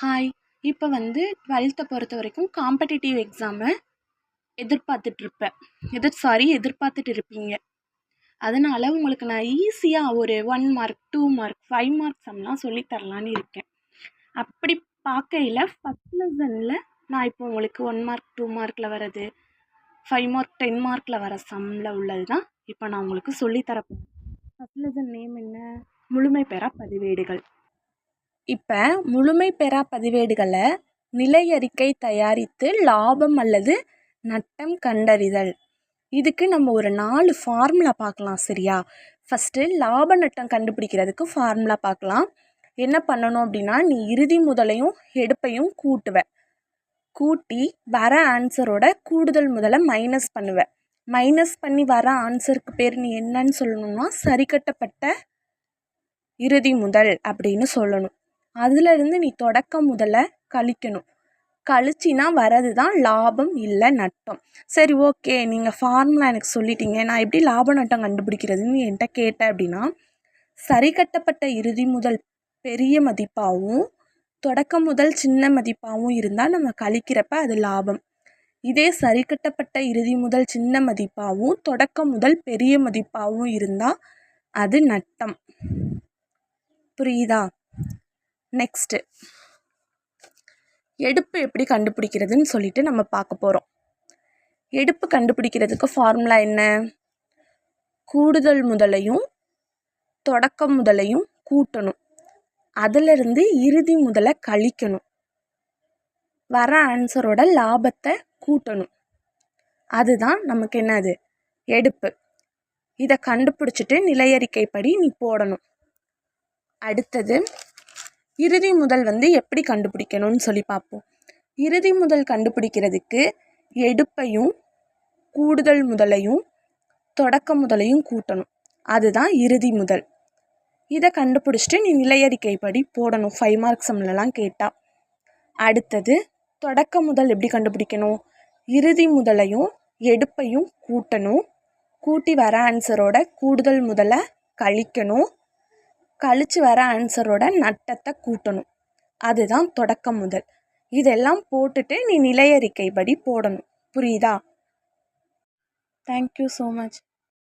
Hi இப்போ வந்து டுவெல்த்தை பொறுத்த வரைக்கும் காம்படிட்டிவ் எக்ஸாமை எதிர்பார்த்துட்ருப்பேன் எதிர் சாரி எதிர்பார்த்துட்டு இருப்பீங்க அதனால் உங்களுக்கு நான் ஈஸியாக ஒரு one mark two mark five mark சம்லாம் சொல்லித் தரலான்னு இருக்கேன். அப்படி பார்க்கையில ஃபஸ்ட் லெசனில் நான் இப்போ உங்களுக்கு ஒன் மார்க் டூ மார்க்கில் வர்றது ஃபைவ் மார்க் டென் மார்க்கில் வர சம்மில் உள்ளது தான் இப்போ நான் உங்களுக்கு சொல்லித் தரப்போகிறேன் ஃபஸ்ட் லெசன் நேம் என்ன? முழுமை பெற பதிவேடுகள். இப்போ முழுமை பெறா பதிவேடுகளை நிலையறிக்கை தயாரித்து லாபம் அல்லது நட்டம் கண்டறிதல். இதுக்கு நம்ம ஒரு நாலு ஃபார்முலா பார்க்கலாம் சரியா? ஃபஸ்ட்டு லாப நட்டம் கண்டுபிடிக்கிறதுக்கு ஃபார்முலா பார்க்கலாம் என்ன பண்ணணும் அப்படின்னா நீ இறுதி முதலையும் எடுப்பையும் கூட்டுவ. கூட்டி வர ஆன்சரோட கூடுதல் முதலை மைனஸ் பண்ணுவ. மைனஸ் பண்ணி வர ஆன்சருக்கு பேர் நீ என்னன்னு சொல்லணும்னா சரிக்கட்டப்பட்ட இறுதி முதல் அப்படின்னு சொல்லணும். அதுலேருந்து நீ தொடக்கம் முதலை கழிக்கணும். கழிச்சினா வரது தான் லாபம் இல்லை நட்டம். சரி ஓகே. நீங்கள் ஃபார்முலா எனக்கு சொல்லிட்டீங்க. நான் எப்படி லாப நட்டம் கண்டுபிடிக்கிறதுன்னு என்கிட்ட கேட்டேன் அப்படின்னா சரி கட்டப்பட்ட இறுதி முதல் பெரிய மதிப்பாகவும் தொடக்கம் முதல் சின்ன மதிப்பாகவும் இருந்தால் நம்ம கழிக்கிறப்ப அது லாபம். இதே சரி கட்டப்பட்ட இறுதி முதல் சின்ன மதிப்பாகவும் தொடக்கம் முதல் பெரிய மதிப்பாகவும் இருந்தால் அது நட்டம். புரியுதா? நெக்ஸ்ட்டு எடுப்பு எப்படி கண்டுபிடிக்கிறதுன்னு சொல்லிட்டு நம்ம பார்க்க போகிறோம் எடுப்பு கண்டுபிடிக்கிறதுக்கு ஃபார்முலா என்ன? கூடுதல் முதலையும் தொடக்க முதலையும் கூட்டணும். அதிலிருந்து இறுதி முதலை கழிக்கணும். வர ஆன்சரோட லாபத்தை கூட்டணும். அதுதான் நமக்கு என்னது? எடுப்பு. இதை கண்டுபிடிச்சிட்டு நிலையறிக்கைப்படி நீ போடணும். அடுத்தது இறுதி முதல் வந்து எப்படி கண்டுபிடிக்கணும்னு சொல்லி பார்ப்போம். இறுதி முதல் கண்டுபிடிக்கிறதுக்கு எடுப்பையும் கூடுதல் முதலையும் தொடக்க முதலையும் கூட்டணும். அதுதான் இறுதி முதல். இதை கண்டுபிடிச்சிட்டு நீ நிலையறிக்கைப்படி போடணும். ஃபைவ் மார்க் சம்லலாம் கேட்டால் அடுத்தது தொடக்க முதல் எப்படி கண்டுபிடிக்கணும்? இறுதி முதலையும் எடுப்பையும் கூட்டணும். கூட்டி வர ஆன்சரோட கூடுதல் முதலை கழிக்கணும். கழிச்சு வர ஆன்சரோட நட்டத்தை கூட்டணும். அதுதான் தொடக்கம் முதல். இதெல்லாம் போட்டுட்டு நீ நிலையறிக்கைப்படி போடணும். புரியுதா? Thank you so much